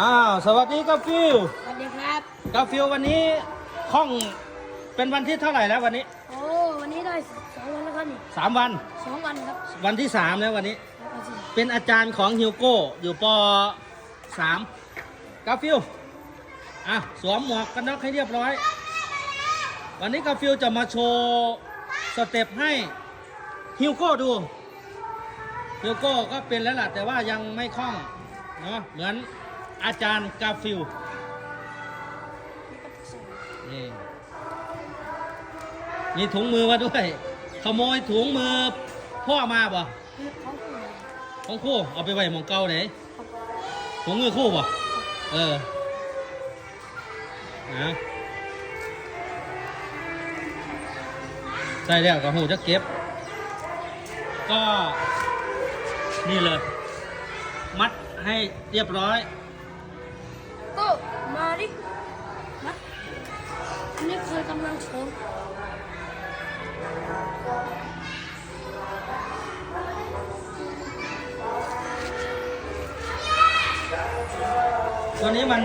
อ้าวสวัสดีกาฟิลสวัสดีครับกาฟิลวันนี้ห้องเป็นวันที่เท่าไหร่แล้ววันนี้โอ้วันนี้ได้สองวันแล้วครับนี่สามวันสองวันครับวันที่สามแล้ววันนี้แล้วก็สิเป็นอาจารย์ของฮิวโก้อยู่ปสามกาฟิลอะสวมหมวกกันน็อกให้เรียบร้อย วันนี้กาฟิลจะมาโชว์สเต็ปให้ฮิวโก้ดูฮิวโก้ก็เป็นแล้วล่ะแต่ว่ายังไม่คล่องเนาะเหมือน อาจารย์กาฟิลนี่มีถุงมือมาด้วย ขโมยถุงมือพ่อมาบ่ของคู่เอาไปไว้หมองเก่าไหนถุงมือคู่บ่เออนะใช่แล้วก็หูจะเก็บ ก็นี่เลย มัดให้เรียบร้อย ก็มาดิมาอันนี้คือกำลังโชว์ตัวนี้มัน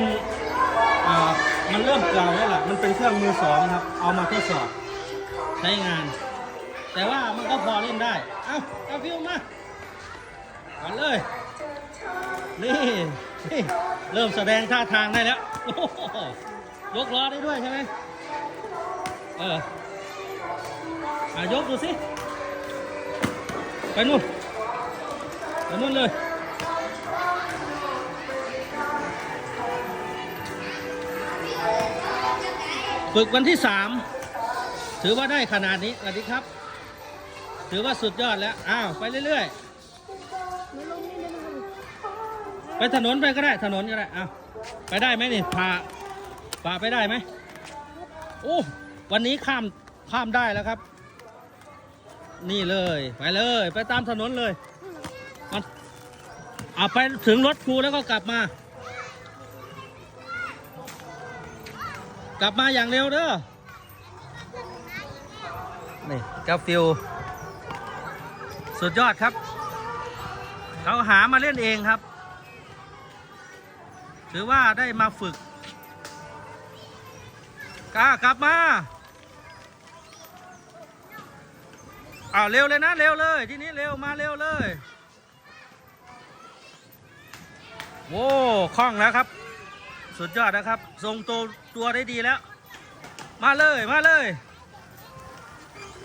อ่ามันเริ่มเก่าแล้วล่ะ มันเป็นเครื่องมือสองครับ เอามาทดสอบใช้งาน แต่ว่ามันก็พอเล่นได้ เอาเอาฟิวมาก่อนเลย นี่ เริ่มแสดงท่าทางได้แล้วยกล้อได้ด้วยใช่ไหมเอออะยกดูสิ ไปนู่น ไปนู่นเลย ฝึกวันที่สาม ถือว่าได้ขนาดนี้สวัสดีครับ ถือว่าสุดยอดแล้ว อ้าว ไปเรื่อยไไปถนนไปก็ได้ถนนก็ได้เอาไปได้ไหมนี่พาพาไปได้ไหมโอ้วันนี้ข้ามข้ามได้แล้วครับ นี่เลยไปเลย ไปตามถนนเลยมันเอาไปถึงรถครูแล้วก็กลับมา กลับมาอย่างเร็วเด้อนี่กาฟิลสุดยอดครับ เขาหามาเล่นเองครับ ถือว่าได้มาฝึกกล้ากลับมาอ้าวเร็วเลยนะเร็วเลยทีนี้เร็วมาเร็วเลยโว้คล่องแล้วครับ สุดยอดนะครับ ทรงตัวตัวได้ดีแล้ว มาเลยมาเลย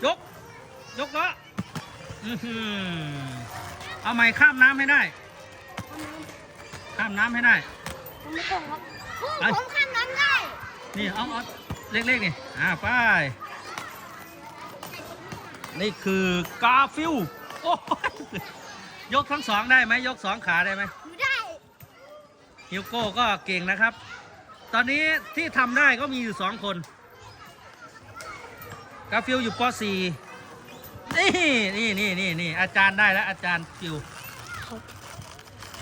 ยก ยกละอื้อหือเอาใหม่ข้ามน้ำให้ได้ ข้ามน้ำให้ได้ ผมไม่ต้องครับไปผมข้ามน้ำได้นี่เอาเอาเล็กๆนี่อ่าไปนี่คือกาฟิลโอ้ยยกทั้งสองได้ไหมยกสองขาได้ไหมหนูได้ฮิวโก้ก็เก่งนะครับ ตอนนี้ที่ทำได้ก็มีอยู่สองคนกาฟิลอยู่ป .4 นี่นี่นี่นี่นี่อาจารย์ได้แล้วอาจารย์ฟิว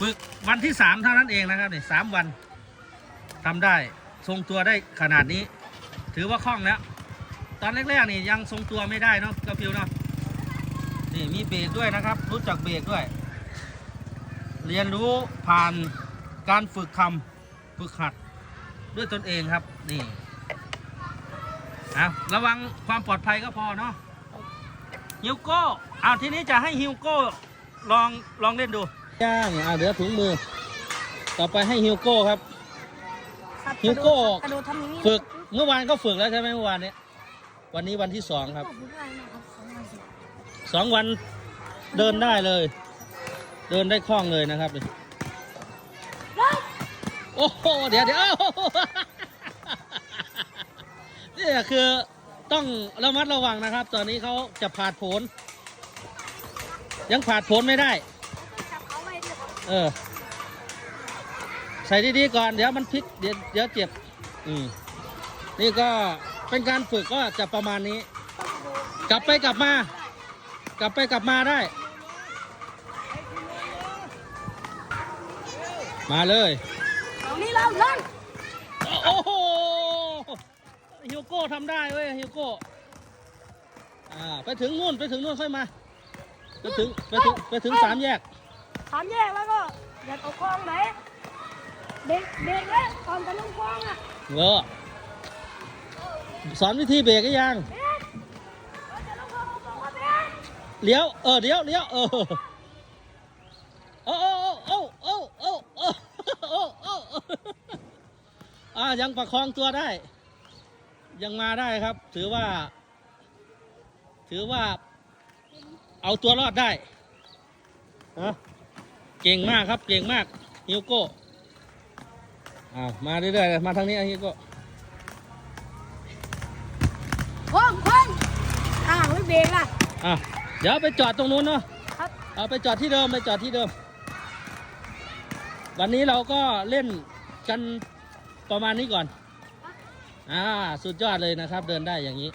ฝึกวันที่สามเท่านั้นเองนะครับนี่สามวันทำได้ทรงตัวได้ขนาดนี้ ถือว่าคล่องแล้ว ตอนแรกๆนี่ยังทรงตัวไม่ได้เนาะกาฟิวเนาะนี่มีเบรกด้วยนะครับ รู้จักเบรกด้วย เรียนรู้ผ่านการฝึกทำฝึกหัดด้วยตนเองครับนี่เอาระวังความปลอดภัยก็พอเนาะฮิวโก้เอาทีนี้จะให้ฮิวโก้ลองลองเล่นดู ย่างอ่าเดี๋ยวถุงมือ ต่อไปให้ฮิวโก้ครับ ครับฮิวโก้ กระโดดทำอย่างนี้ฝึกเมื่อวานก็ฝึกแล้วใช่ไหมเมื่อวานเนี้ยวันนี้วันที่สองครับฝึกได้นะครับสองวันสิสองวันเดินได้เลย เดินได้คล่องเลยนะครับนี่ได้โอ้โหเดี๋ยวเดี๋ยวนี่คือต้องระมัดระวังนะครับ ตอนนี้เขาจะผ่าดโผนยังผ่าดโผนไม่ได้ เออ ใส่ดีๆก่อนเดี๋ยวมันพลิกเดี๋ยวเดี๋ยวเจ็บ อืมนี่ก็เป็นการฝึกก็จะประมาณนี้ กลับไปกลับมา กลับไปกลับมาได้ มาเลยเอานี่เราเล่นโอ้โหฮิวโก้ทำได้เว้ยฮิวโก้อ่าไปถึงนู่นไปถึงนู่นค่อยมา ไปถึงไปถึงไปถึงสามแยกสามแยกแล้วก็อย่เอาคลองไหนเด็กเด็กเลยตอนจะลงคลองอะเหรอสอนวิธีเบรกยังเด็กตอนออดี๋เดี๋ยวเออเลี้ยวเลี้ยวเออโอ้โอ้โอ้โอ้โอ้โอ้โอ้ยังประคองตัวได้ ยังมาได้ครับ ถือว่า ถือว่าเอาตัวรอดได้ ฮะ เก่งมากครับ เก่งมากฮิวโก้อ่ามาเรื่อยๆมาทางนี้ฮิวโก้คลองคลองอ่าไม่เบรกล่ะอะเดี๋ยวไปจอดตรงนู้นเนาะครับเอาไปจอดที่เดิมไปจอดที่เดิม วันนี้เราก็เล่นกันประมาณนี้ก่อนอ่าสุดยอดเลยนะครับ เดินได้อย่างนี้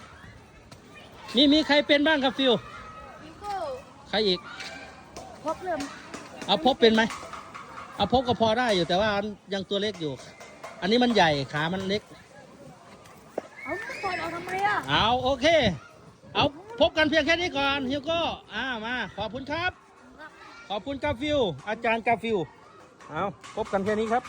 มีมีใครเป็นบ้างครับฟิวนี่ก็ใครอีกพบเริ่ม เอาพบเป็นไหมเอาพบก็พอได้อยู่แต่ว่ายังตัวเล็กอยู่ อันนี้มันใหญ่ขามันเล็ก เอาไม่ปล่อยเราทำไมอะเอาโอเค เอาพบกันเพียงแค่นี้ก่อนฮิวโก้อ่ามาขอบคุณครับ ขอบคุณกาฟิวอาจารย์กาฟิวเอาพบกันแค่นี้ครับ